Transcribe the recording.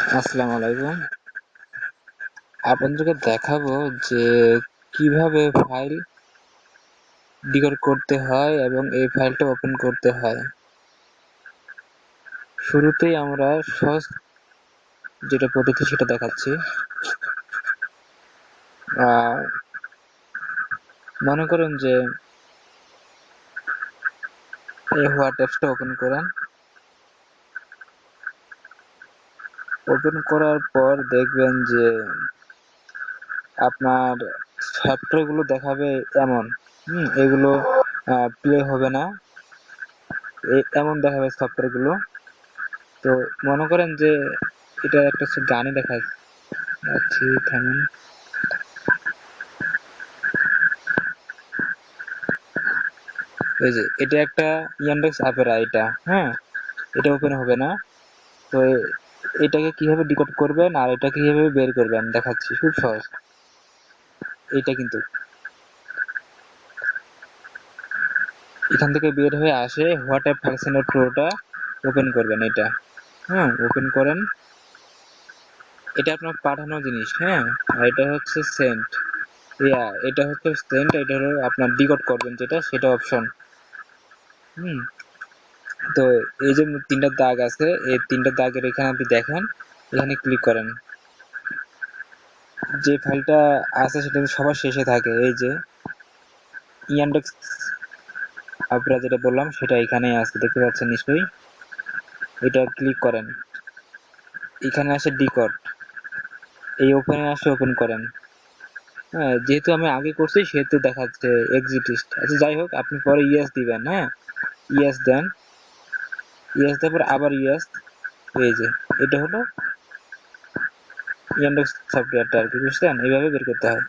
আসসালামু আলাইকুম। আপনাদেরকে দেখাবো যে কীভাবে ফাইল ডিকোড করতে হয় এবং এই ফাইলটা ওপেন করতে হয়। শুরুতেই আমরা সহজ যেটা পদ্ধতি সেটা দেখাচ্ছি। মনে করেন যে এই হোয়াট অ্যাপসটা ওপেন করেন। ওপেন করার পর দেখবেন যে আপনার সফটওয়্যারগুলো দেখাবে এমন। হুম, এগুলো প্লে হবে না। এমন দেখাবে সফটওয়্যারগুলো তো মনে করেন যে এটা একটা গানই দেখাচ্ছি থামেন। এই যে, এটা একটা ইয়ান্ডেক্স অ্যাপেরা এটা হ্যাঁ? এটা ওপেন হবে না। তো এটাকে কীভাবে ডিকোড করবেন আর এটা কীভাবে বের করবেন? দেখাচ্ছি, খুব সহজ। এটা কিন্তু। এখান থেকে বের হয়ে আসে হোয়াট অ্যাপ ফাংশনের প্রোটা ওপেন করবেন এটা। হ্যাঁ ওপেন করেন। এটা আপনার পাঠানো জিনিস হ্যাঁ? আর এটা হচ্ছে সেন্ট ইয়া এটা হচ্ছে সেন্ট এটা হলো আপনার ডিকোড করবেন যেটা, সেটা অপশন হুম। তো এই যে তিনটা দাগ আছে, এই তিনটা দাগের এখানে আপনি দেখেন, এখানে ক্লিক করেন। যে ফাইলটা আছে সেটা সবার শেষে থাকে। এই যে ইয়ান্ডেক্স আপনারা যেটা বললাম, সেটা এখানেই আছে, দেখতে পাচ্ছেন নিশ্চয়ই? এটা ক্লিক করেন। এখানে আসে ডিকট এই ওপেনে আসে ওপেন করেন। হ্যাঁ যেহেতু আমি আগে করছি, সেহেতু দেখাচ্ছে এক্সিটিস্ট আচ্ছা যাই হোক, আপনি পরে ইয়েস দিবেন হ্যাঁ? ইয়েস দেন। ইয়েস তারপর আবার ইয়াস এই যে, এটা হলো ইয়ান্ডেক্স সফটওয়্যারটা আর কি, বুঝছেন? এইভাবে বের করতে হয়।